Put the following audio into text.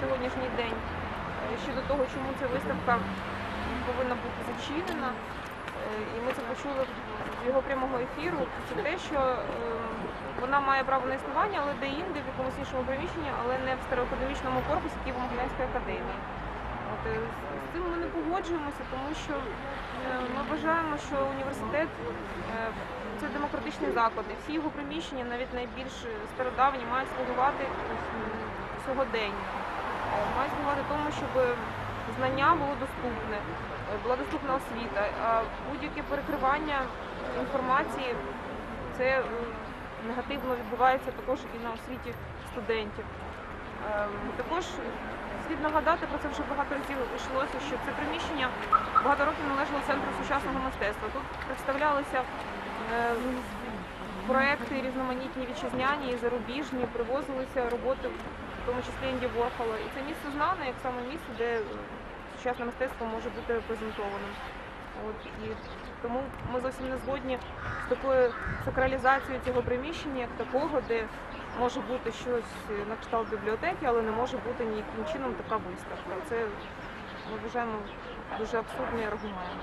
сьогоднішній день е, щодо того, чому ця виставка повинна бути зачинена. Е, І ми це почули з його прямого ефіру. Це те, що е, вона має право на існування, але де-інде, в якомусь іншому приміщенні, але не в староакадемічному корпусі Києво-Могилянської академії. От, з- цим ми не погоджуємося, тому що ми вважаємо, що університет це демократичний заклад, і всі його приміщення, навіть найбільш стародавні, мають слугувати сьогодення. Мають слугувати тому, щоб знання було доступне, е, була доступна освіта, а будь-яке перекривання інформації це негативно відбувається також і на освіті студентів. Ем, Також слід нагадати про це вже багато разів йшлося, що це приміщення багато років належало центру сучасного мистецтва. Тут представлялися е, проекти різноманітні вітчизняні і зарубіжні, привозилися роботи, в тому числі Інді Ворхола. І це місце знане як саме місце, де е, сучасне мистецтво може бути репрезентованим. От і тому ми зовсім не згодні з такою сакралізацією цього приміщення, як такого, де може бути щось на кшталт бібліотеки, але не може бути ніяким чином така виставка. Це ми вважаємо дуже абсурдний аргумент.